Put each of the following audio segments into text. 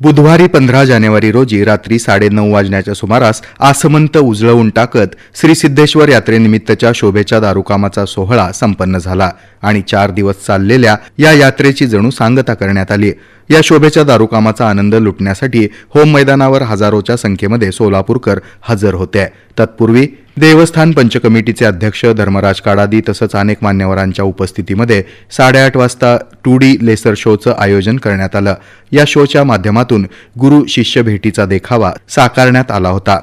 बुधवारी पंधरा जानेवारी रोजी रात्री साडेनऊ वाजण्याच्या सुमारास आसमंत उजळवून टाकत श्री सिद्धेश्वर यात्रेनिमित्तच्या शोभेच्या दारुकामाचा सोहळा संपन्न झाला आणि चार दिवस चाललेल्या या यात्रेची जणू सांगता करण्यात आली. या शोभेच्या दारुकामाचा आनंद लुटण्यासाठी होम मैदानावर हजारोच्या संख्येमध्ये सोलापूरकर हजर होते. तत्पूर्वी देवस्थान पंचकमिटीचे अध्यक्ष धर्मराज काडादी तसंच अनेक मान्यवरांच्या उपस्थितीमध्ये साडेआठ वाजता टू डी लेसर शोचं आयोजन करण्यात आलं. या शोच्या माध्यमातून गुरु शिष्य भेटीचा देखावा साकारण्यात आला होता.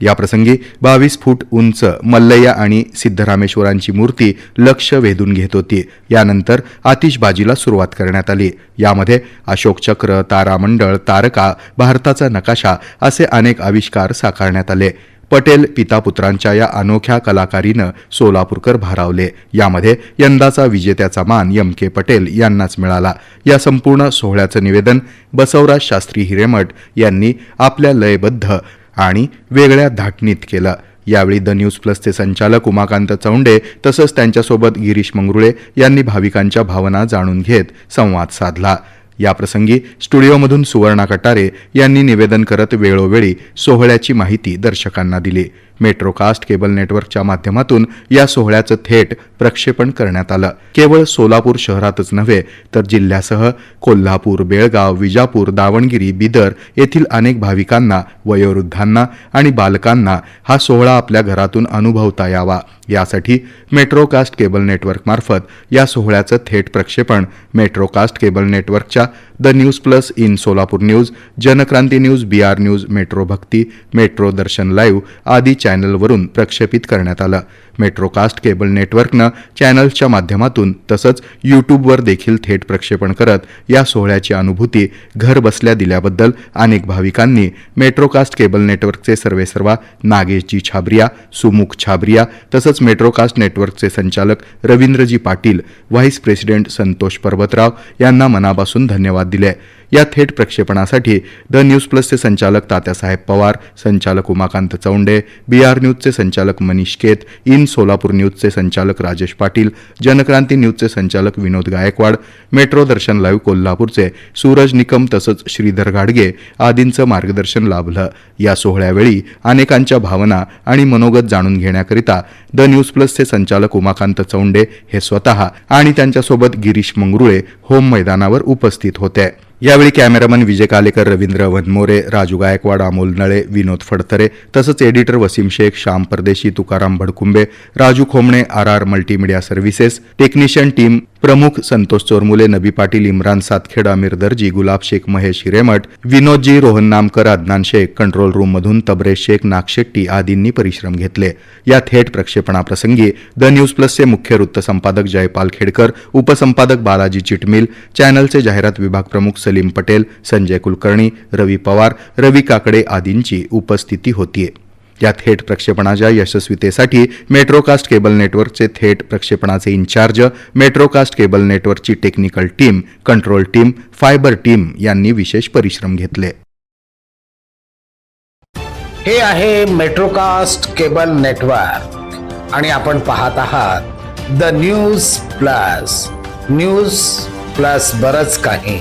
याप्रसंगी बावीस फूट उंच मल्लय्या आणि सिद्धरामेश्वरांची मूर्ती लक्ष वेधून घेत होती. यानंतर आतिषबाजीला सुरुवात करण्यात आली. यामध्ये अशोक चक्र तारामंडळ तारका भारताचा नकाशा असे अनेक आविष्कार साकारण्यात आले. पटेल पितापुत्रांच्या या अनोख्या कलाकारीनं सोलापूरकर भारावले. यामध्ये यंदाचा विजेत्याचा मान एम के पटेल यांनाच मिळाला. या संपूर्ण सोहळ्याचं निवेदन बसवराज शास्त्री हिरेमठ यांनी आपल्या लयबद्ध आणि वेगळ्या धाटणीत केलं. यावेळी द न्यूज प्लसचे संचालक उमाकांत चौंडे तसंच त्यांच्यासोबत गिरीश मंगरुळे यांनी भाविकांच्या भावना जाणून घेत संवाद साधला. याप्रसंगी स्टुडिओमधून सुवर्णा कटारे यांनी निवेदन करत वेळोवेळी सोहळ्याची माहिती दर्शकांना दिली. मेट्रोकास्ट केबल नेटवर्कच्या माध्यमातून या सोहळ्याचं थेट प्रक्षेपण करण्यात आलं. केवळ सोलापूर शहरातच नव्हे तर जिल्ह्यासह कोल्हापूर बेळगाव विजापूर दावणगिरी बिदर येथील अनेक भाविकांना वयोवृद्धांना आणि बालकांना हा सोहळा आपल्या घरातून अनुभवता यावा. यासाठी मेट्रोकास्ट केबल नेटवर्कमार्फत या सोहळ्याचं थेट प्रक्षेपण मेट्रोकास्ट केबल नेटवर्कच्या the news plus in Solapur news Jankranti news B R news Metro Bhakti Metro Darshan live आदी चॅनलवरून प्रक्षेपित करण्यात आलं. मेट्रोकास्ट केबल नेटवर्कनं चॅनल्सच्या माध्यमातून तसंच यूट्यूबवर देखील थेट प्रक्षेपण करत या सोहळ्याची अनुभूती घर बसल्या दिल्याबद्दल अनेक भाविकांनी मेट्रोकास्ट केबल नेटवर्कचे सर्वेसर्वा नागेशजी छाबरिया सुमुख छाबरिया तसंच मेट्रोकास्ट नेटवर्कचे संचालक रवींद्रजी पाटील व्हाईस प्रेसिडेंट संतोष पर्वतराव यांना मनापासून धन्यवाद दिले. या थेट प्रक्षेपणासाठी द न्यूज प्लसचे संचालक तात्यासाहेब पवार संचालक उमाकांत चौंडे बी आर न्यूजचे संचालक मनीष केत इन सोलापूर न्यूजचे संचालक राजेश पाटील जनक्रांती न्यूजचे संचालक विनोद गायकवाड मेट्रो दर्शन लाईव्ह कोल्हापूरचे सूरज निकम तसंच श्रीधर गाडगे आदींचं मार्गदर्शन लाभलं. या सोहळ्यावेळी अनेकांच्या भावना आणि मनोगत जाणून घेण्याकरिता द न्यूज प्लसचे संचालक उमाकांत चौंडे हे स्वतः आणि त्यांच्यासोबत गिरीश मंगरुळे होम मैदानावर उपस्थित होते. यावेळी कॅमेरामन विजय कालेकर रवींद्र वनमोरे राजू गायकवाड अमोल नळे विनोद फडतरे तसंच editor Wasim Shaikh Shyam Pardeshi Tukaram Bhadkumbe Raju Khomane R R multimedia services technician team प्रमुख संतोष चोरमुले नबी पाटील इम्रान सातखेड आमिर दर्जी गुलाब शेख महेश हिरेमठ विनोदजी रोहन नामकर अदनान शेख कंट्रोल रूममधून तबरे शेख नागशेट्टी आदींनी परिश्रम घेतले. या थेट प्रक्षेपणाप्रसंगी द न्यूज प्लसचे मुख्य वृत्तसंपादक जयपाल खेडकर उपसंपादक बालाजी चिटमिल चॅनलचे जाहिरात विभाग प्रमुख सलीम पटेल संजय कुलकर्णी रवी पवार रवी काकडे आदींची उपस्थिती होती या थेट प्रक्षेपणाच्या यशस्वीतेसाठी मेट्रोकास्ट केबल नेटवर्कचे थेट प्रक्षेपणाचे इन्चार्ज मेट्रोकास्ट केबल नेटवर्कची technical team control team fibre team यांनी विशेष परिश्रम घेतले. हे आहे मेट्रोकास्ट केबल नेटवर्क आणि आपण पाहत आहात the news plus. News plus बरंच काही.